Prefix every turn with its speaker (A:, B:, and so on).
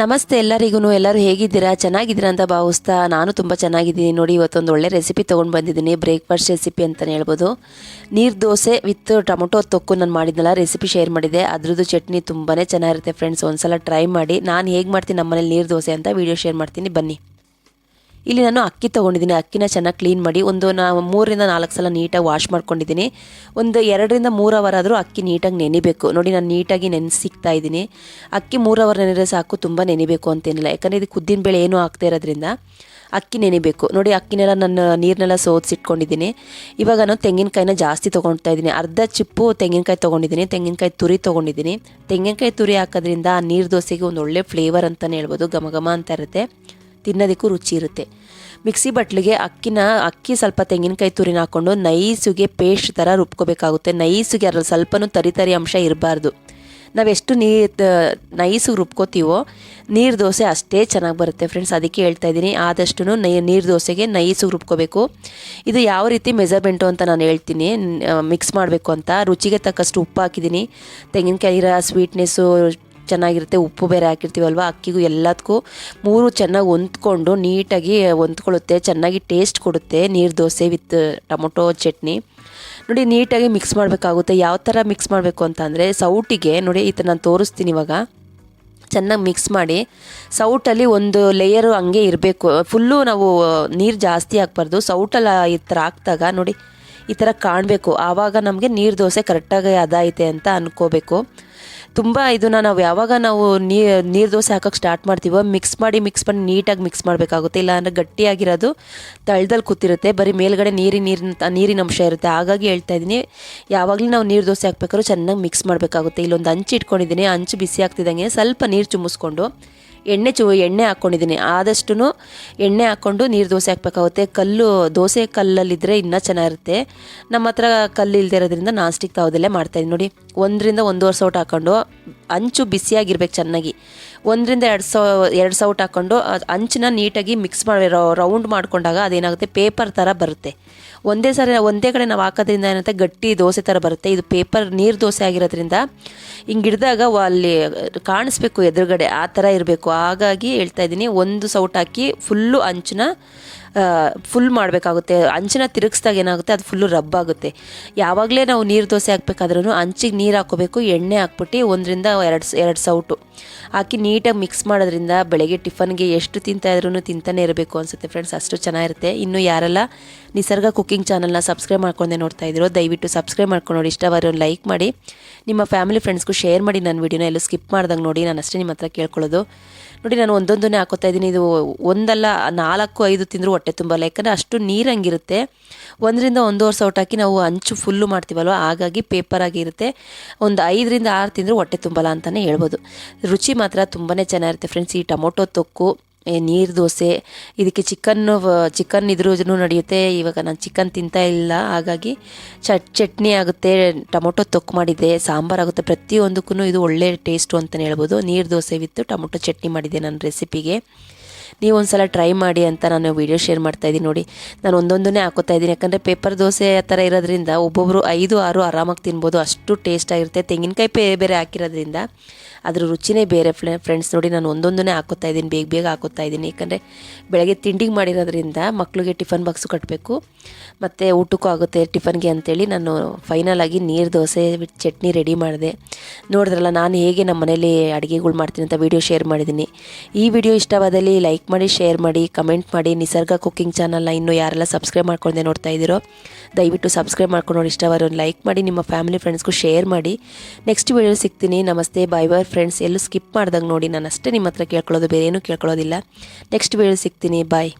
A: ನಮಸ್ತೆ ಎಲ್ಲರಿಗೂ ಎಲ್ಲರೂ ಹೇಗಿದ್ದೀರಾ? ಚೆನ್ನಾಗಿದ್ದೀರಾ ಅಂತ ಭಾವಿಸ್ತಾ ನಾನು ತುಂಬ ಚೆನ್ನಾಗಿದ್ದೀನಿ. ನೋಡಿ, ಇವತ್ತೊಂದು ಒಳ್ಳೆ ರೆಸಿಪಿ ತೊಗೊಂಡು ಬಂದಿದ್ದೀನಿ. ಬ್ರೇಕ್ಫಾಸ್ಟ್ ರೆಸಿಪಿ ಅಂತಲೇ ಹೇಳ್ಬೋದು. ನೀರು ದೋಸೆ ವಿತ್ ಟೊಮೊಟೊ ತೊಕ್ಕು ನಾನು ಮಾಡಿದ್ನಲ್ಲ ರೆಸಿಪಿ ಶೇರ್ ಮಾಡಿದೆ ಅದ್ರದ್ದು ಚಟ್ನಿ ತುಂಬಾ ಚೆನ್ನಾಗಿರುತ್ತೆ ಫ್ರೆಂಡ್ಸ್ ಒಂದ್ಸಲ ಟ್ರೈ ಮಾಡಿ. ನಾನು ಹೇಗೆ ಮಾಡ್ತೀನಿ ನಮ್ಮನೇಲಿ ನೀರು ದೋಸೆ ಅಂತ ವೀಡಿಯೋ ಶೇರ್ ಮಾಡ್ತೀನಿ. ಬನ್ನಿ. ಇಲ್ಲಿ ನಾನು ಅಕ್ಕಿ ತೊಗೊಂಡಿದ್ದೀನಿ. ಅಕ್ಕಿನ ಚೆನ್ನಾಗಿ ಕ್ಲೀನ್ ಮಾಡಿ ಒಂದು ನಾ ಮೂರರಿಂದ ನಾಲ್ಕು ಸಲ ನೀಟಾಗಿ ವಾಶ್ ಮಾಡ್ಕೊಂಡಿದ್ದೀನಿ. ಒಂದು ಎರಡರಿಂದ ಮೂರು ಅವರ್ ಆದರೂ ಅಕ್ಕಿ ನೀಟಾಗಿ ನೆನಿಬೇಕು. ನೋಡಿ ನಾನು ನೀಟಾಗಿ ನೆನೆಸಿಕ್ತಾ ಇದ್ದೀನಿ. ಅಕ್ಕಿ ಮೂರು ಅವರ್ ನೆನೆದ್ರೆ ಸಾಕು, ತುಂಬ ನೆನಿಬೇಕು ಅಂತೇನಿಲ್ಲ. ಯಾಕಂದರೆ ಇದು ಕುದ್ದಿನ ಬೇಳೆ ಏನೂ ಆಗ್ತಾ ಇರೋದ್ರಿಂದ ಅಕ್ಕಿ ನೆನಿಬೇಕು. ನೋಡಿ ಅಕ್ಕಿನೆಲ್ಲ ನಾನು ನೀರನ್ನೆಲ್ಲ ಸೋದಿಸಿಟ್ಕೊಂಡಿದ್ದೀನಿ ಇವಾಗ ನಾನು ತೆಂಗಿನಕಾಯಿನ ಜಾಸ್ತಿ ತೊಗೊಳ್ತಾ ಇದ್ದೀನಿ. ಅರ್ಧ ಚಿಪ್ಪು ತೆಂಗಿನಕಾಯಿ ತೊಗೊಂಡಿದ್ದೀನಿ. ತೆಂಗಿನಕಾಯಿ ತುರಿ ತೊಗೊಂಡಿದ್ದೀನಿ. ತೆಂಗಿನಕಾಯಿ ತುರಿ ಹಾಕೋದ್ರಿಂದ ಆ ನೀರು ದೋಸೆಗೆ ಒಂದು ಒಳ್ಳೆ ಫ್ಲೇವರ್ ಅಂತಲೇ ಹೇಳ್ಬೋದು. ಘಮ ಘಮ ಅಂತ ಇರುತ್ತೆ. ತಿನ್ನೋದಕ್ಕೂ ರುಚಿ ಇರುತ್ತೆ. ಮಿಕ್ಸಿ ಬಟ್ಲಿಗೆ ಅಕ್ಕಿನ, ಅಕ್ಕಿ ಸ್ವಲ್ಪ ತೆಂಗಿನಕಾಯಿ ತುರಿನ ಹಾಕ್ಕೊಂಡು ನೈಸುಗೆ ಪೇಸ್ಟ್ ಥರ ರುಬ್ಕೋಬೇಕಾಗುತ್ತೆ. ನೈಸುಗೆ ಅದರಲ್ಲಿ ಸ್ವಲ್ಪನೂ ತರಿ ತರಿ ಅಂಶ ಇರಬಾರ್ದು. ನಾವೆಷ್ಟು ನೀರು ನೈಸಿಗೆ ರುಬ್ಕೋತೀವೋ ನೀರು ದೋಸೆ ಅಷ್ಟೇ ಚೆನ್ನಾಗಿ ಬರುತ್ತೆ ಫ್ರೆಂಡ್ಸ್. ಅದಕ್ಕೆ ಹೇಳ್ತಾ ಇದ್ದೀನಿ ಆದಷ್ಟು ನೈ, ನೀರು ದೋಸೆಗೆ ನೈಸಿಗೆ ರುಬ್ಕೋಬೇಕು. ಇದು ಯಾವ ರೀತಿ ಮೆಜರ್ಮೆಂಟು ಅಂತ ನಾನು ಹೇಳ್ತೀನಿ ಮಿಕ್ಸ್ ಮಾಡಬೇಕು ಅಂತ. ರುಚಿಗೆ ತಕ್ಕಷ್ಟು ಉಪ್ಪು ಹಾಕಿದ್ದೀನಿ. ತೆಂಗಿನಕಾಯಿ ಇರೋ ಸ್ವೀಟ್ನೆಸ್ಸು ಚೆನ್ನಾಗಿರುತ್ತೆ, ಉಪ್ಪು ಬೇರೆ ಹಾಕಿರ್ತೀವಲ್ವ? ಅಕ್ಕಿಗೂ ಎಲ್ಲದಕ್ಕೂ ಮೂರು ಚೆನ್ನಾಗಿ ಹೊಂದ್ಕೊಂಡು ನೀಟಾಗಿ ಹೊಂದ್ಕೊಳ್ಳುತ್ತೆ, ಚೆನ್ನಾಗಿ ಟೇಸ್ಟ್ ಕೊಡುತ್ತೆ ನೀರು ದೋಸೆ ವಿತ್ ಟೊಮೊಟೊ ಚಟ್ನಿ. ನೋಡಿ, ನೀಟಾಗಿ ಮಿಕ್ಸ್ ಮಾಡಬೇಕಾಗುತ್ತೆ. ಯಾವ ಥರ ಮಿಕ್ಸ್ ಮಾಡಬೇಕು ಅಂತಂದರೆ, ಸೌಟಿಗೆ, ನೋಡಿ, ಈ ಥರ ನಾನು ತೋರಿಸ್ತೀನಿ ಇವಾಗ. ಚೆನ್ನಾಗಿ ಮಿಕ್ಸ್ ಮಾಡಿ, ಸೌಟಲ್ಲಿ ಒಂದು ಲೇಯರು ಹಂಗೆ ಇರಬೇಕು. ಫುಲ್ಲು ನಾವು ನೀರು ಜಾಸ್ತಿ ಹಾಕ್ಬಾರ್ದು. ಸೌಟಲ್ಲಿ ಈ ಥರ ಹಾಕ್ದಾಗ, ನೋಡಿ ಈ ಥರ ಕಾಣಬೇಕು. ಆವಾಗ ನಮಗೆ ನೀರು ದೋಸೆ ಕರೆಕ್ಟಾಗಿ ಅದಾಯಿತೆ ಅಂತ ಅನ್ಕೋಬೇಕು. ತುಂಬ ಇದನ್ನು ನಾವು ಯಾವಾಗ ನಾವು ನೀರು ದೋಸೆ ಹಾಕೋಕ್ಕೆ ಸ್ಟಾರ್ಟ್ ಮಾಡ್ತೀವೋ ಮಿಕ್ಸ್ ಮಾಡಿ ಮಿಕ್ಸ್ ಮಾಡಿ ನೀಟಾಗಿ ಮಿಕ್ಸ್ ಮಾಡಬೇಕಾಗುತ್ತೆ. ಇಲ್ಲಾಂದರೆ ಗಟ್ಟಿಯಾಗಿರೋದು ತಳದಲ್ಲಿ ಕೂತಿರುತ್ತೆ. ಬರೀ ಮೇಲ್ಗಡೆ ನೀರಿನ ನೀರಿನ ನೀರಿನ ಅಂಶ ಇರುತ್ತೆ. ಹಾಗಾಗಿ ಹೇಳ್ತಾ ಇದ್ದೀನಿ ಯಾವಾಗಲೂ ನಾವು ನೀರು ದೋಸೆ ಹಾಕ್ಬೇಕಾದ್ರೂ ಚೆನ್ನಾಗಿ ಮಿಕ್ಸ್ ಮಾಡಬೇಕಾಗುತ್ತೆ. ಇಲ್ಲೊಂದು ಅಂಚು ಇಟ್ಕೊಂಡಿದ್ದೀನಿ. ಅಂಚು ಬಿಸಿ ಆಗ್ತಿದ್ದಂಗೆ ಸ್ವಲ್ಪ ನೀರು ಚುಮ್ಮಿಸ್ಕೊಂಡು ಎಣ್ಣೆ ಚು, ಎಣ್ಣೆ ಹಾಕ್ಕೊಂಡಿದ್ದೀನಿ ಆದಷ್ಟು ಎಣ್ಣೆ ಹಾಕ್ಕೊಂಡು ನೀರು ದೋಸೆ ಹಾಕ್ಬೇಕಾಗುತ್ತೆ. ಕಲ್ಲು, ದೋಸೆ ಕಲ್ಲಲ್ಲಿದ್ದರೆ ಇನ್ನೂ ಚೆನ್ನಾಗಿರುತ್ತೆ. ನಮ್ಮ ಹತ್ರ ಕಲ್ಲು ಇಲ್ಲದೆ ಇರೋದ್ರಿಂದ ನಾನ್ ಸ್ಟಿಕ್ ತಾವದಲ್ಲೇ ಮಾಡ್ತಾಯಿದ್ದೀನಿ ನೋಡಿ, ಒಂದರಿಂದ ಒಂದೂವರೆ ಸೌಟ್ ಹಾಕ್ಕೊಂಡು ಅಂಚು ಬಿಸಿಯಾಗಿರ್ಬೇಕು ಚೆನ್ನಾಗಿ. ಒಂದರಿಂದ ಎರಡು ಸೌ, ಎರಡು ಸೌಟ್ ಹಾಕ್ಕೊಂಡು ಅಂಚನ್ನ ನೀಟಾಗಿ ಮಿಕ್ಸ್ ಮಾಡಿ ರೌಂಡ್ ಮಾಡ್ಕೊಂಡಾಗ ಅದೇನಾಗುತ್ತೆ? ಪೇಪರ್ ಥರ ಬರುತ್ತೆ. ಒಂದೇ ಸರಿ, ಒಂದೇ ಕಡೆ ನಾವು ಹಾಕೋದ್ರಿಂದ ಏನಂತ? ಗಟ್ಟಿ ದೋಸೆ ಥರ ಬರುತ್ತೆ. ಇದು ಪೇಪರ್ ನೀರು ದೋಸೆ ಆಗಿರೋದ್ರಿಂದ ಹಿಂಗೆ ಹಿಡ್ದಾಗ ಅಲ್ಲಿ ಕಾಣಿಸ್ಬೇಕು ಎದುರುಗಡೆ. ಆ ಥರ ಇರಬೇಕು. ಹಾಗಾಗಿ ಹೇಳ್ತಾ ಇದ್ದೀನಿ, ಒಂದು ಸೌಟ್ ಹಾಕಿ ಫುಲ್ಲು ಅಂಚನ್ನ ಫುಲ್ ಮಾಡಬೇಕಾಗುತ್ತೆ. ಅಂಚಿನ ತಿರುಗಿಸ್ದಾಗ ಏನಾಗುತ್ತೆ, ಅದು ಫುಲ್ಲು ರಬ್ ಆಗುತ್ತೆ. ಯಾವಾಗಲೇ ನಾವು ನೀರು ದೋಸೆ ಹಾಕ್ಬೇಕಾದ್ರೂ ಅಂಚಿಗೆ ನೀರು ಹಾಕೋಬೇಕು, ಎಣ್ಣೆ ಹಾಕ್ಬಿಟ್ಟು ಒಂದರಿಂದ ಎರಡು ಎರಡು ಸೌಟು. ಹಾಕಿ ನೀಟಾಗಿ ಮಿಕ್ಸ್ ಮಾಡೋದ್ರಿಂದ ಬೆಳಗ್ಗೆ ಟಿಫನ್ಗೆ ಎಷ್ಟು ತಿಂತಾ ಇದ್ರೂ ತಿಂತಾನೆ ಇರಬೇಕು ಅನಿಸುತ್ತೆ ಫ್ರೆಂಡ್ಸ್ ಅಷ್ಟು ಚೆನ್ನಾಗಿರುತ್ತೆ. ಇನ್ನು ಯಾರೆಲ್ಲ ನಿಸರ್ಗ ಕುಕ್ಕಿಂಗ್ ಚಾನಲ್ನ ಸಬ್ಸ್ಕ್ರೈಬ್ ಮಾಡ್ಕೊಂಡೆ ನೋಡ್ತಾ ಇದ್ರು, ದಯವಿಟ್ಟು ಸಬ್ಸ್ಕ್ರೈಬ್ ಮಾಡ್ಕೊಂಡು ನೋಡಿ ಇಷ್ಟವಾದ ಒಂದು ಲೈಕ್ ಮಾಡಿ. ನಿಮ್ಮ ಫ್ಯಾಮಿಲಿ ಫ್ರೆಂಡ್ಸ್ಗೂ ಶೇರ್ ಮಾಡಿ ನನ್ನ ವೀಡಿಯೋನ ಎಲ್ಲೂ ಸ್ಕಿಪ್ ಮಾಡ್ದಂಗೆ ನೋಡಿ, ನಾನು ಅಷ್ಟೇ ನಿಮ್ಮ ಹತ್ರ ಕೇಳ್ಕೊಳ್ಳೋದು. ನೋಡಿ, ನಾನು ಒಂದೊಂದನ್ನೇ ಹಾಕೋತಾ ಇದ್ದೀನಿ. ಇದು ಒಂದಲ್ಲ ನಾಲ್ಕು, ಐದು ತಿಂದರೂ ತುಂಬಲ್ಲ ಯಾಕಂದರೆ ಅಷ್ಟು ನೀರಂಗಿರುತ್ತೆ ಒಂದರಿಂದ ಒಂದೂವರೆ ಸೌಟ್ ಹಾಕಿ ನಾವು ಅಂಚು ಫುಲ್ಲು ಮಾಡ್ತೀವಲ್ವ? ಹಾಗಾಗಿ ಪೇಪರ್ ಆಗಿರುತ್ತೆ ಒಂದು ಐದರಿಂದ ಆರು ತಿಂದರೂ ಹೊಟ್ಟೆ ತುಂಬಲ್ಲ ಅಂತಲೇ ಹೇಳ್ಬೋದು. ರುಚಿ ಮಾತ್ರ ತುಂಬಾ ಚೆನ್ನಾಗಿರುತ್ತೆ ಫ್ರೆಂಡ್ಸ್ ಈ ಟೊಮೊಟೊ ತೊಕ್ಕು ನೀರು ದೋಸೆ, ಇದಕ್ಕೆ ಚಿಕನ್ನು ಚಿಕನ್ ಇದ್ರೂ ನಡೆಯುತ್ತೆ. ಇವಾಗ ನಾನು ಚಿಕನ್ ತಿಂತಾ ಇಲ್ಲ. ಹಾಗಾಗಿ ಚಟ್, ಚಟ್ನಿ ಆಗುತ್ತೆ. ಟೊಮೊಟೊ ತೊಕ್ಕು ಮಾಡಿದ್ದೆ. ಸಾಂಬಾರು ಆಗುತ್ತೆ. ಪ್ರತಿಯೊಂದಕ್ಕೂ ಇದು ಒಳ್ಳೆ ಟೇಸ್ಟು ಅಂತಲೇ ಹೇಳ್ಬೋದು. ನೀರು ದೋಸೆ ವಿತ್ತು ಟೊಮೊಟೊ ಚಟ್ನಿ ಮಾಡಿದ್ದೆ ನನ್ನ ರೆಸಿಪಿಗೆ ನೀವು ಒಂದು ಸಲ ಟ್ರೈ ಮಾಡಿ ಅಂತ ನಾನು ವೀಡಿಯೋ ಶೇರ್ ಮಾಡ್ತಾ ಇದ್ದೀನಿ ನೋಡಿ. ನಾನು ಒಂದೊಂದನ್ನೇ ಹಾಕೋತಾ ಇದ್ದೀನಿ. ಯಾಕಂದರೆ ಪೇಪರ್ ದೋಸೆ ಆ ಥರ ಇರೋದ್ರಿಂದ ಒಬ್ಬೊಬ್ಬರು ಐದು, ಆರು ಆರಾಮಾಗಿ ತಿನ್ಬೋದು. ಅಷ್ಟು ಟೇಸ್ಟಾಗಿರುತ್ತೆ ತೆಂಗಿನಕಾಯಿ ಪೇ ಬೇರೆ ಹಾಕಿರೋದ್ರಿಂದ ಅದ್ರ ರುಚಿನೇ ಬೇರೆ ಫ್ರೆಂಡ್ಸ್ ನೋಡಿ ನಾನು ಒಂದೊಂದನ್ನೇ ಹಾಕೋತಾ ಇದ್ದೀನಿ. ಬೇಗ ಬೇಗ ಹಾಕೋತಾ ಇದ್ದೀನಿ. ಯಾಕಂದರೆ ಬೆಳಗ್ಗೆ ತಿಂಡಿಗೆ ಮಾಡಿರೋದ್ರಿಂದ ಮಕ್ಕಳಿಗೆ ಟಿಫನ್ ಬಾಕ್ಸು ಕಟ್ಟಬೇಕು ಮತ್ತು ಊಟಕ್ಕೂ ಆಗುತ್ತೆ ಟಿಫನ್ಗೆ ಅಂತೇಳಿ ನಾನು ಫೈನಲ್ ಆಗಿ ನೀರು ದೋಸೆ ಚಟ್ನಿ ರೆಡಿ ಮಾಡಿದೆ. ನೋಡಿದ್ರಲ್ಲ, ನಾನು ಹೇಗೆ ನಮ್ಮ ಮನೇಲಿ ಅಡುಗೆಗಳು ಮಾಡ್ತೀನಿ ಅಂತ ವೀಡಿಯೋ ಶೇರ್ ಮಾಡಿದ್ದೀನಿ. ಈ ವಿಡಿಯೋ ಇಷ್ಟವಾದಲ್ಲಿ ಲೈಕ್ ಮಾಡಿ ಶೇರ್ ಮಾಡಿ ಕಮೆಂಟ್ ಮಾಡಿ. ನಿಸರ್ಗ ಕುಕ್ಕಿಂಗ್ ಚಾನಲ್ನ ಇನ್ನೂ ಯಾರೆಲ್ಲ ಸಬ್ಸ್ಕ್ರೈಬ್ ಮಾಡ್ಕೊಂಡೆ ನೋಡ್ತಾ ಇದ್ದೀರೋ, ದಯವಿಟ್ಟು ಸಬ್ಸ್ಕ್ರೈಬ್ ಮಾಡ್ಕೊಂಡು ನೋಡಿ. ಇಷ್ಟವಾದ್ರೆ ಒಂದು ಲೈಕ್ ಮಾಡಿ, ನಿಮ್ಮ ಫ್ಯಾಮಿಲಿ ಫ್ರೆಂಡ್ಸ್ಗೂ ಶೇರ್ ಮಾಡಿ. ನೆಕ್ಸ್ಟ್ ವೀಡಿಯೋ ಸಿಗ್ತೀನಿ. ನಮಸ್ತೆ ಬಾಯ್ ಬಾಯ್ ಫ್ರೆಂಡ್ಸ್ ಎಲ್ಲೂ ಸ್ಕಿಪ್ ಮಾಡ್ದಂಗೆ ನೋಡಿ. ನಾನು ಅಷ್ಟೇ ನಿಮ್ಮ ಹತ್ರ ಕೇಳ್ಕೊಳ್ಳೋದು ಬೇರೆ ಏನೂ ಕೇಳ್ಕೊಳ್ಳೋದಿಲ್ಲ ನೆಕ್ಸ್ಟ್ ವೀಡಿಯೋ ಸಿಗ್ತೀನಿ. ಬಾಯ್